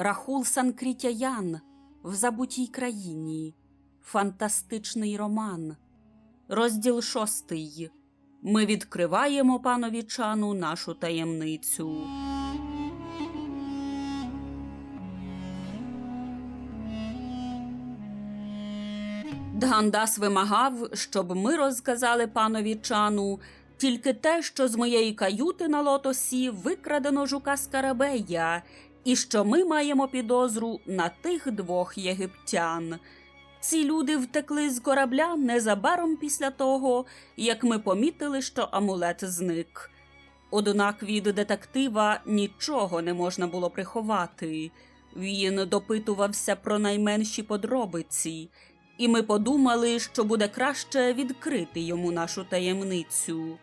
Рахул Санкрітяян в забутій країні. Фантастичний роман. Розділ шостий. Ми відкриваємо панові чану нашу таємницю. Дгандас вимагав, щоб ми розказали панові чану тільки те, що з моєї каюти на лотосі викрадено жука Скарабея, і що ми маємо підозру на тих двох єгиптян. Ці люди втекли з корабля незабаром після того, як ми помітили, що амулет зник. Однак від детектива нічого не можна було приховати. Він допитувався про найменші подробиці, і ми подумали, що буде краще відкрити йому нашу таємницю.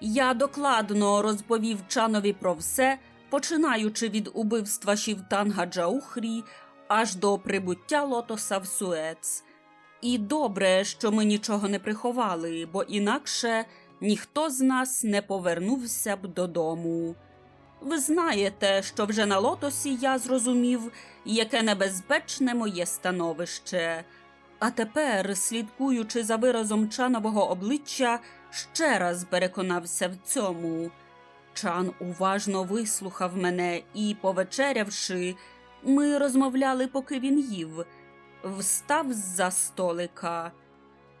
Я докладно розповів Чанові про все, починаючи від убивства Шівтанга Джаухрі аж до прибуття лотоса в Суец. І добре, що ми нічого не приховали, бо інакше ніхто з нас не повернувся б додому. Ви знаєте, що вже на лотосі я зрозумів, яке небезпечне моє становище. А тепер, слідкуючи за виразом чанового обличчя, ще раз переконався в цьому. Чан уважно вислухав мене і, повечерявши, ми розмовляли, поки він їв, встав з-за столика.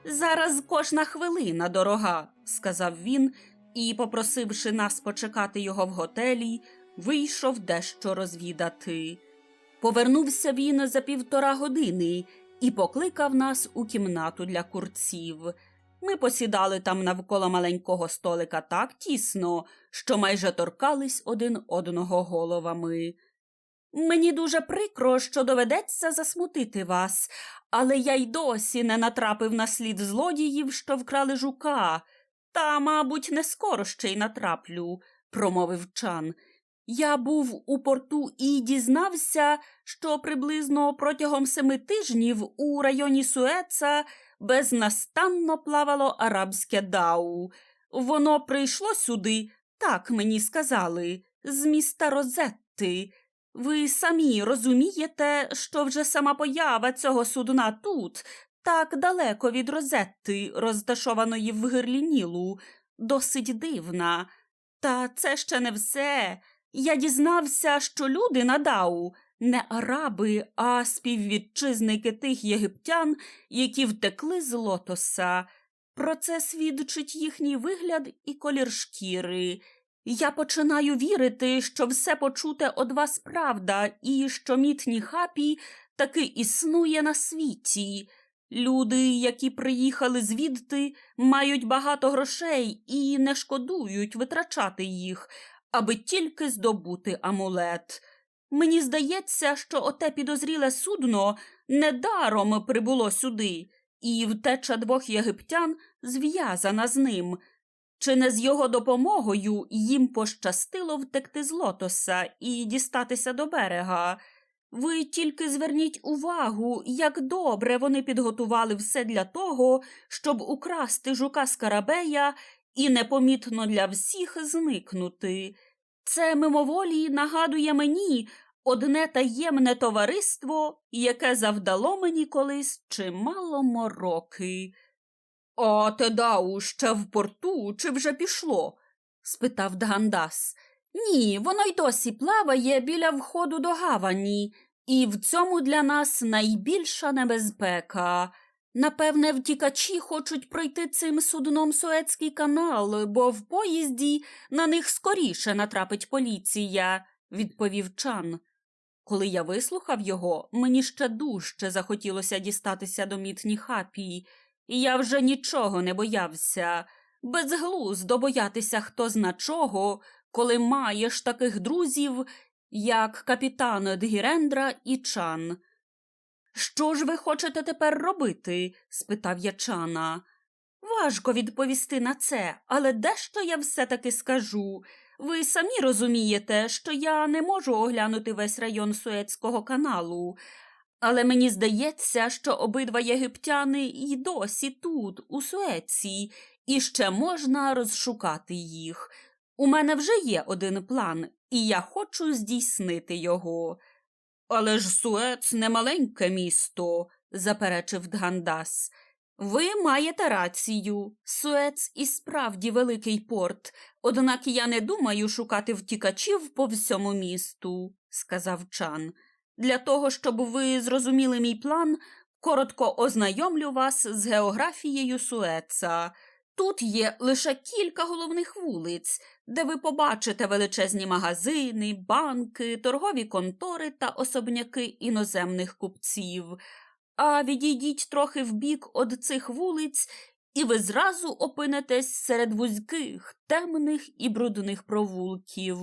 Зараз кожна хвилина дорога, сказав він і, попросивши нас почекати його в готелі, вийшов дещо розвідати. Повернувся він за півтора години і покликав нас у кімнату для курців. Ми посідали там навколо маленького столика так тісно, що майже торкались один одного головами. Мені дуже прикро, що доведеться засмутити вас, але я й досі не натрапив на слід злодіїв, що вкрали жука. Та, мабуть, не скоро ще й натраплю, промовив Чан. Я був у порту і дізнався, що приблизно протягом семи тижнів у районі Суеца безнастанно плавало арабське дау. Воно прийшло сюди, так мені сказали, з міста Розетти. Ви самі розумієте, що вже сама поява цього судна тут, так далеко від Розетти, розташованої в Гирлінілу, досить дивна. Та це ще не все. Я дізнався, що люди на Дау не араби, а співвітчизники тих єгиптян, які втекли з лотоса. Про це свідчить їхній вигляд і колір шкіри. Я починаю вірити, що все почуте од вас правда, і що мітні хапі таки існує на світі. Люди, які приїхали звідти, мають багато грошей і не шкодують витрачати їх, аби тільки здобути амулет. Мені здається, що оте підозріле судно недаром прибуло сюди, і втеча двох єгиптян зв'язана з ним. Чи не з його допомогою їм пощастило втекти з лотоса і дістатися до берега? Ви тільки зверніть увагу, як добре вони підготували все для того, щоб украсти жука Скарабея і непомітно для всіх зникнути. Це мимоволі нагадує мені одне таємне товариство, яке завдало мені колись чимало мороки. А Тедау ще в порту чи вже пішло? спитав Дгандас. Ні, воно й досі плаває біля входу до гавані, і в цьому для нас найбільша небезпека. Напевне, втікачі хочуть пройти цим судном Суецький канал, бо в поїзді на них скоріше натрапить поліція, відповів Чан. Коли я вислухав його, мені ще дужче захотілося дістатися до мітні хапі, і я вже нічого не боявся. Безглуздо боятися хто зна чого, коли маєш таких друзів, як капітан Дгірендра і Чан. Що ж ви хочете тепер робити? спитав я Чана. Важко відповісти на це, але дещо я все-таки скажу. Ви самі розумієте, що я не можу оглянути весь район Суецького каналу, але мені здається, що обидва єгиптяни й досі тут, у Суеці, і ще можна розшукати їх. У мене вже є один план, і я хочу здійснити його. Але ж Суец не маленьке місто, заперечив Дгандас. Ви маєте рацію. Суец і справді великий порт, однак я не думаю шукати втікачів по всьому місту, сказав Чан. Для того, щоб ви зрозуміли мій план, коротко ознайомлю вас з географією Суеца. Тут є лише кілька головних вулиць, де ви побачите величезні магазини, банки, торгові контори та особняки іноземних купців. А відійдіть трохи вбік од цих вулиць, і ви зразу опинитесь серед вузьких, темних і брудних провулків.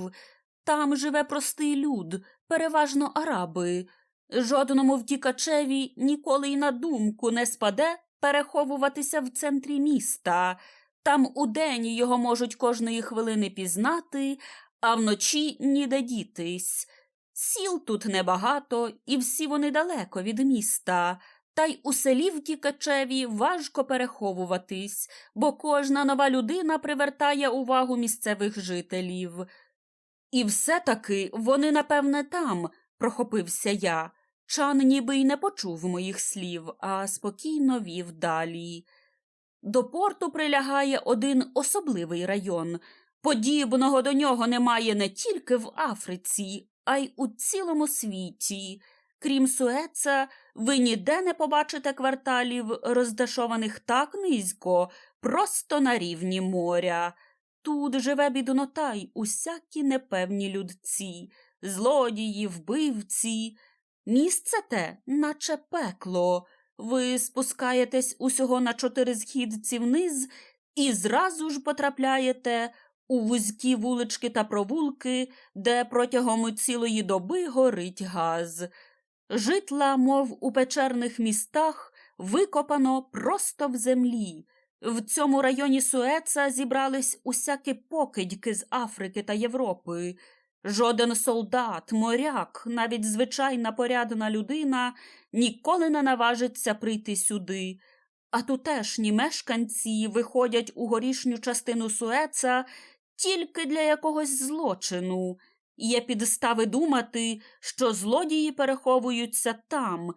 Там живе простий люд, переважно араби. Жодному втікачеві ніколи й на думку не спаде переховуватися в центрі міста. Там удень його можуть кожної хвилини пізнати, а вночі ніде дітись. Сіл тут небагато, і всі вони далеко від міста. Та й у селі втікачеві важко переховуватись, бо кожна нова людина привертає увагу місцевих жителів. І все-таки вони, напевне, там, прохопився я. Чан ніби й не почув моїх слів, а спокійно вів далі. До порту прилягає один особливий район. Подібного до нього немає не тільки в Африці, а й у цілому світі. Крім Суеца, ви ніде не побачите кварталів, роздашованих так низько, просто на рівні моря. Тут живе біднота й усякі непевні людці, злодії, вбивці. Місце те, наче пекло. Ви спускаєтесь усього на чотири східці вниз і зразу ж потрапляєте у вузькі вулички та провулки, де протягом цілої доби горить газ. Житла, мов у печерних містах, викопано просто в землі. В цьому районі Суеца зібрались усякі покидьки з Африки та Європи. Жоден солдат, моряк, навіть звичайна порядна людина ніколи не наважиться прийти сюди. А тутешні мешканці виходять у горішню частину Суеца тільки для якогось злочину. Є підстави думати, що злодії переховуються там,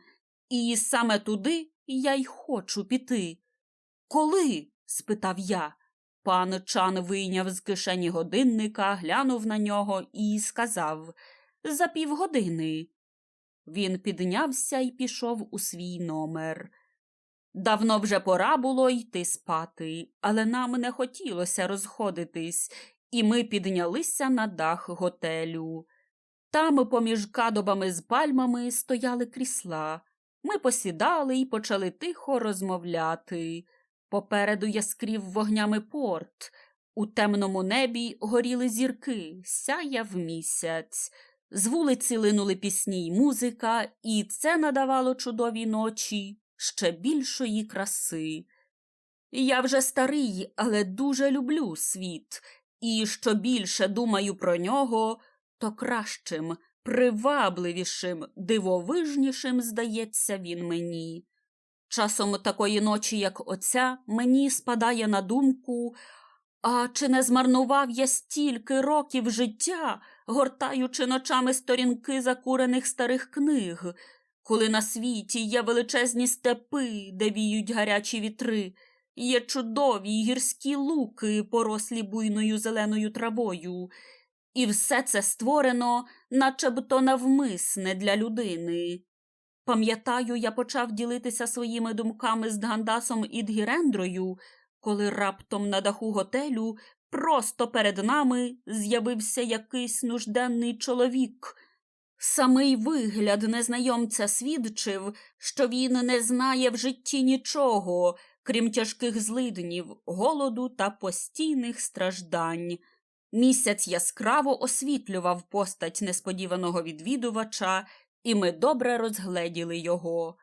і саме туди я й хочу піти. Коли? спитав я. Пан Чан вийняв з кишені годинника, глянув на нього і сказав за півгодини. Він піднявся і пішов у свій номер. Давно вже пора було йти спати, але нам не хотілося розходитись, і ми піднялися на дах готелю. Там, поміж кадобами з пальмами, стояли крісла. Ми посідали і почали тихо розмовляти. Попереду яскрів вогнями порт. У темному небі горіли зірки, сяяв місяць. З вулиці линули пісні й музика, і це надавало чудовій ночі ще більшої краси. Я вже старий, але дуже люблю світ, і що більше думаю про нього, то кращим, привабливішим, дивовижнішим здається він мені. Часом такої ночі, як оця, мені спадає на думку, а чи не змарнував я стільки років життя, гортаючи ночами сторінки закурених старих книг, коли на світі є величезні степи, де віють гарячі вітри, є чудові гірські луки, порослі буйною зеленою травою, і все це створено, начебто навмисне для людини. Пам'ятаю, я почав ділитися своїми думками з Дгандасом і Дгірендрою, коли раптом на даху готелю просто перед нами з'явився якийсь нужденний чоловік. Самий вигляд незнайомця свідчив, що він не знає в житті нічого, крім тяжких злиднів, голоду та постійних страждань. Місяць яскраво освітлював постать несподіваного відвідувача, і ми добре розгледіли його.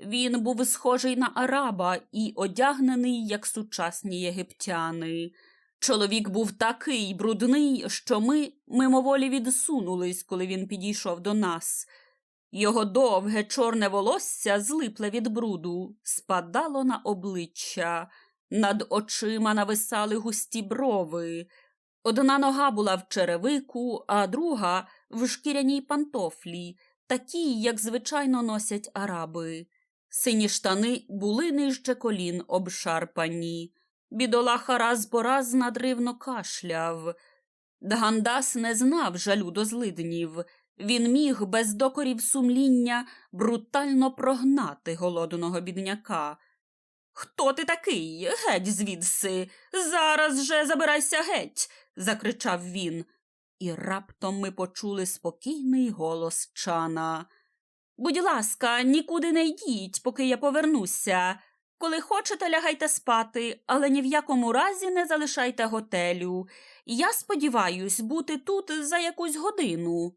Він був схожий на араба і одягнений, як сучасні єгиптяни. Чоловік був такий брудний, що ми мимоволі відсунулись, коли він підійшов до нас. Його довге чорне волосся, злипле від бруду, спадало на обличчя, над очима нависали густі брови. Одна нога була в черевику, а друга в шкіряній пантофлі, такі, як звичайно носять араби. Сині штани були нижче колін обшарпані. Бідолаха раз по раз надривно кашляв. Дгандас не знав жалю до злиднів. Він міг без докорів сумління брутально прогнати голодного бідняка. Хто ти такий? Геть звідси. Зараз же забирайся геть. закричав він. І раптом ми почули спокійний голос чана. Будь ласка, нікуди не йдіть, поки я повернуся. Коли хочете, лягайте спати, але ні в якому разі не залишайте готелю. Я сподіваюсь бути тут за якусь годину.